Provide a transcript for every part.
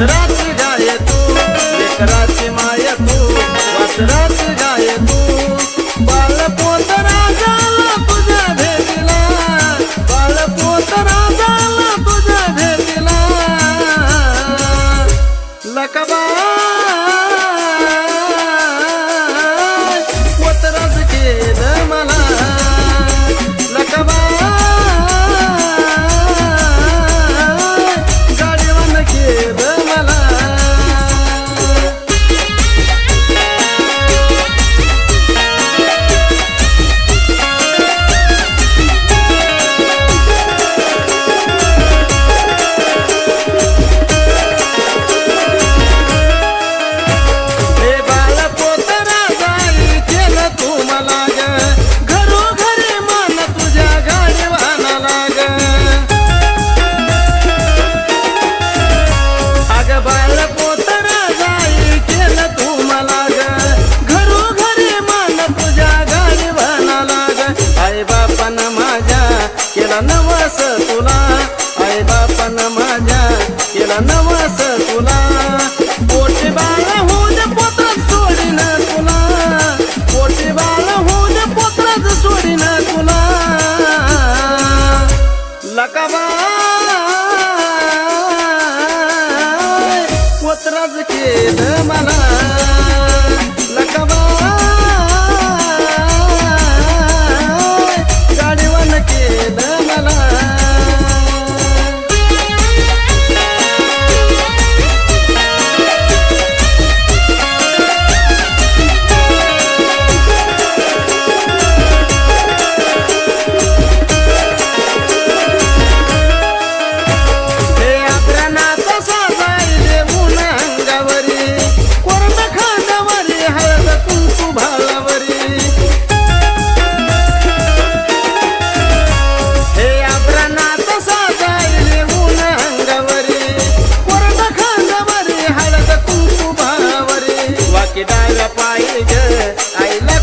वासराची गाय तू लेकराची माय तू वासराची गाय तू. बाळ राजाला तुझ्या भेटीला बाळ राजाला तुझ्या भेटीला. लकबा वतराज केलं मला. लकबा केला नवस तुला. आई बापन माझ्या केला नवस तुला. पोटी बाळ होऊन पोत्र सोडीन तुला. पोटी बाळ होऊन पोत्रात सोडीन तुला. लकाबा पोत्राज केलं मला. डाव्या पायी ग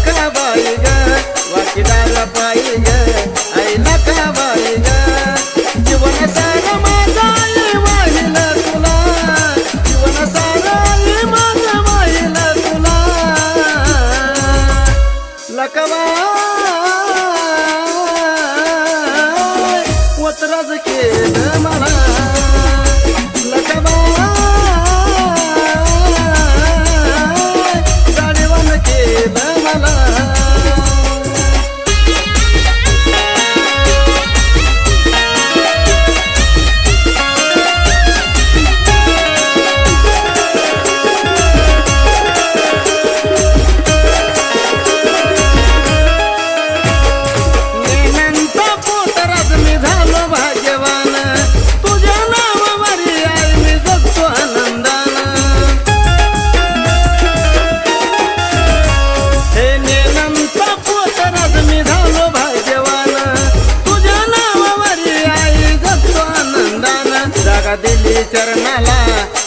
जागा दिली चरणाला.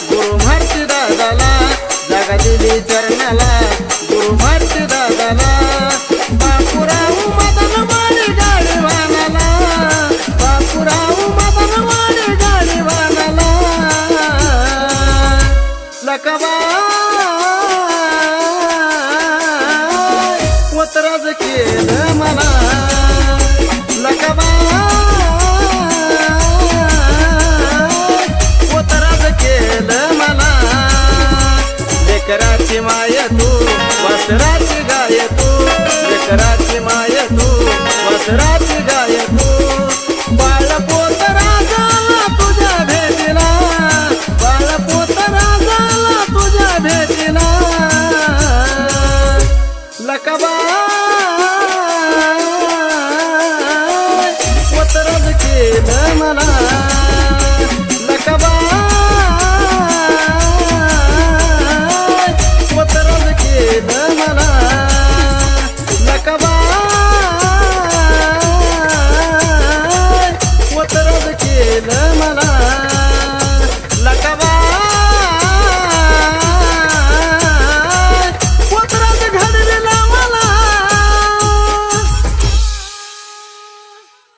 गुरु भारती दादाला. जागा दिली चरणाला. गुरु भारती दादाला. बापुराव मदन वाडी गाडी वानाला बापुराव मदन गाडी वानाला लकबा वतराज केलं. लेकराची माय तू वासराची गाय तू लेकराची माय तू वासराची गाय तू बाळपोत राजाला तुझ्या भेटीला बाळपोत राजाला तुझ्या भेटीला. लकबा वतराज केलं मला. लकबा